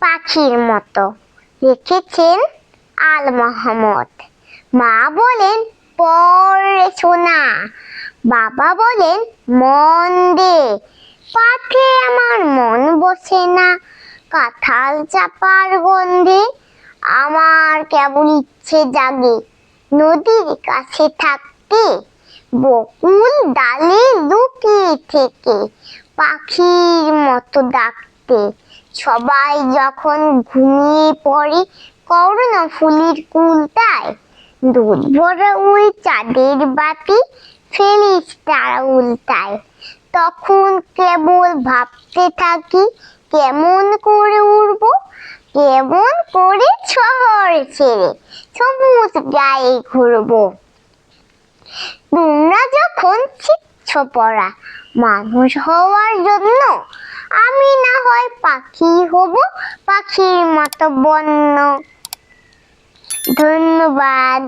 পাখির মতো। লিখেছেন আল মোহাম্মদ মা বলেন, পড়ে শোনা। বাবা বলেন, মন দে। পাঠে আমার মন বসে না। কাঁঠাল চাপার গন্ধে আমার কেবল ইচ্ছে জাগে। নদীর কাছে থাকতে বকুল ডালে লুকিয়ে থেকে পাখির মতো ডাকতে। সবাই যখন ঘুমিয়ে পড়ে, করোনা ফুলির কুলতায় দুধ ভরা ওই চাঁদের বাতি ফেলিস তারা উল্টায়। তখন কেবল ভাবতে থাকি, কেমন করে উড়ব? কেমন করে শহর ছেড়ে সবুজ গায়ে ঘুরবো? তোমরা যখন শিখছ পড়া, মানুষ হওয়ার জন্য পাখি হব পাখির মতো বন্য। ধন্যবাদ।